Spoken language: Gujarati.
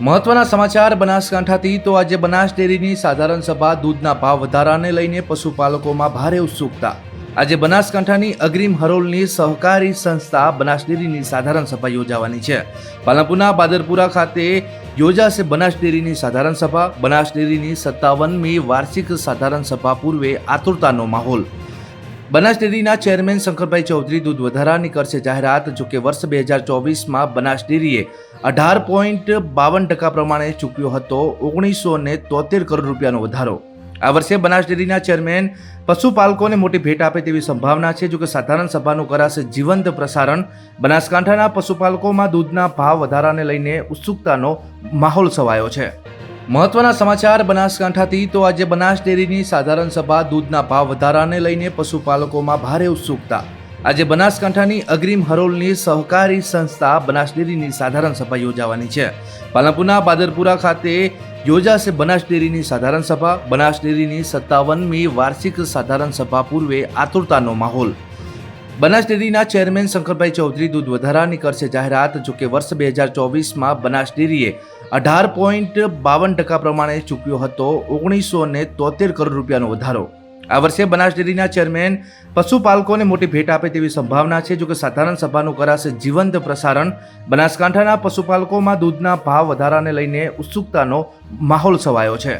મહત્વના સમાચાર બનાસકાંઠાથી તો આજે બનાસ ડેરીની સાધારણ સભા દૂધના ભાવ વધારાને લઈને પશુપાલકોમાં ભારે ઉત્સુકતા. આજે બનાસકાંઠાની અગ્રીમ હરોલની સહકારી સંસ્થા બનાસ ડેરીની સાધારણ સભા યોજાવાની છે. પાલનપુરના બાદરપુરા ખાતે યોજાશે બનાસ ડેરીની સાધારણ સભા. બનાસ ડેરીની સત્તાવનમી વાર્ષિક સાધારણ સભા પૂર્વે આતુરતાનો માહોલ. બનાસ ડેરીના ચેરમેન શંકરભાઈ ચૌધરી દૂધ વધારાની કરશે જાહેરાત જોકે વર્ષ બે હજાર ચોવીસમાં બનાસ ડેરીએ અઢાર પોઈન્ટ બાવન ટકા પ્રમાણે ચૂક્યો હતો, ઓગણીસો ને તોતેર કરોડ રૂપિયાનો વધારો. આ વર્ષે બનાસ ડેરીના ચેરમેન પશુપાલકોને મોટી ભેટ આપે તેવી સંભાવના છે, જો કે સાધારણ સભાનું કરાશે જીવંત પ્રસારણ. બનાસકાંઠાના પશુપાલકોમાં દૂધના ભાવ વધારાને લઈને ઉત્સુકતાનો માહોલ છવાયો છે. મહત્વના સમાચાર બનાસકાંઠાથી તો આજે બનાસ ડેરીની સાધારણ સભા દૂધના ભાવ વધારાને લઈને પશુપાલકોમાં ભારે ઉત્સુકતા. આજે બનાસકાંઠાની અગ્રીમ હરોલની સહકારી સંસ્થા બનાસ ડેરીની સાધારણ સભા યોજાવાની છે. પાલનપુરના બાદરપુરા ખાતે યોજાશે બનાસ ડેરીની સાધારણ સભા. બનાસ ડેરીની સત્તાવનમી વાર્ષિક સાધારણ સભા પૂર્વે આતુરતાનો માહોલ. બનાસ ડેરીના ચેરમેન શંકરભાઈ ચૌધરી દૂધ વધારાની કરશે જાહેરાત, જોકે વર્ષ બે હજાર ચોવીસમાં બનાસ ડેરીએ અઢાર પોઈન્ટ બાવન ટકા પ્રમાણે ચૂક્યો હતો ઓગણીસો ને તોતેર કરોડ રૂપિયાનો વધારો. આ વર્ષે બનાસ ડેરીના ચેરમેન પશુપાલકોને મોટી ભેટ આપે તેવી સંભાવના છે, જોકે સાધારણ સભાનું કરાશે જીવંત પ્રસારણ બનાસકાંઠાના પશુપાલકોમાં દૂધના ભાવ વધારાને લઈને ઉત્સુકતાનો માહોલ છવાયો છે.